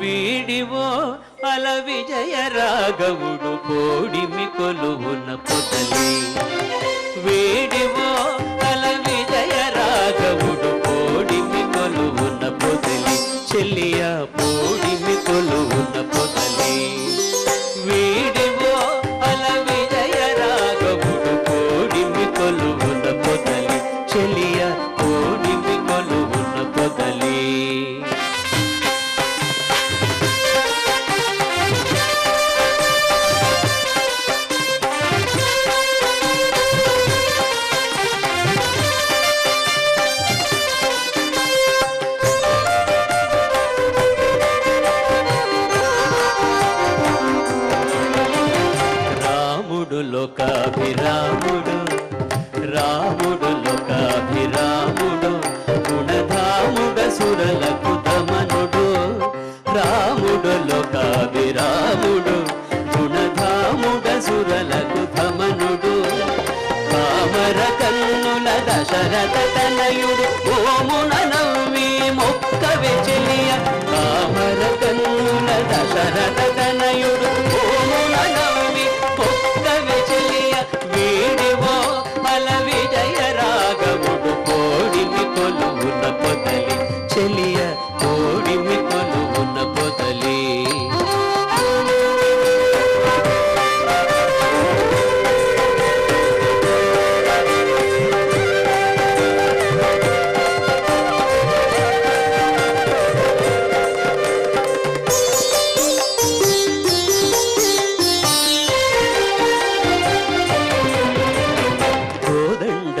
వీడివో అల విజయ రాఘవుడు కోడిమి కొలువున పొదలి. వీడివో రాముడు లోకాభిరాముడు రాముడు లోకాభిరాముడు గుణధాముడ సురలకు తమనుడు రాముడు లోకాభిరాముడు గుణధాముడ సురలకు తమనుడు కామర కన్నుల దశరథ తనయుడు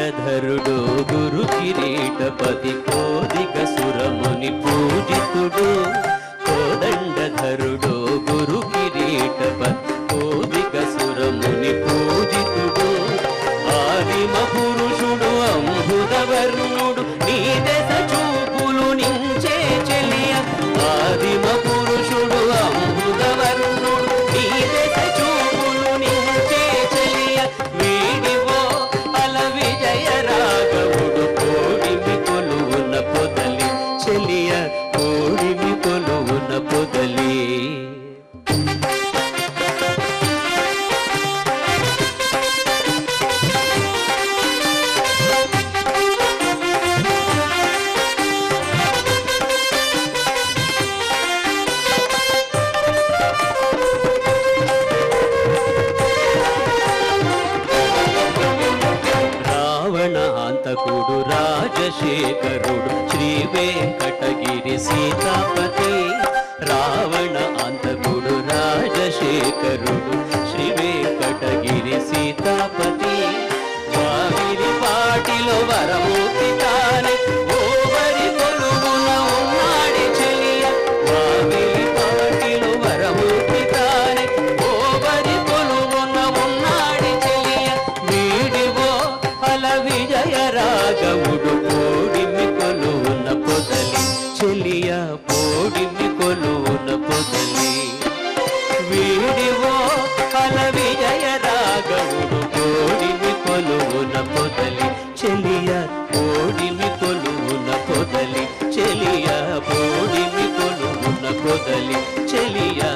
గదాధరుడు గురు కిరీటపతి కోదిక సురముని పూజితుడు. కోదండధరుడు చంద్రశేఖరుడు శ్రీ వెంకటగిరి సీతాపతి రావణ అంతకుడు రాజశేఖరుడు శ్రీ వెంకటగిరి సీతాపతి. విద్య పోడిని కొలువున పొదలి వీడివో ఫల విజయ రాగవుడు కోడిని కొలువున పొదలి చెలియ కోడిని కొలువున పొదలి చెలియ కోడిని కొలువున పొదలి చెలియా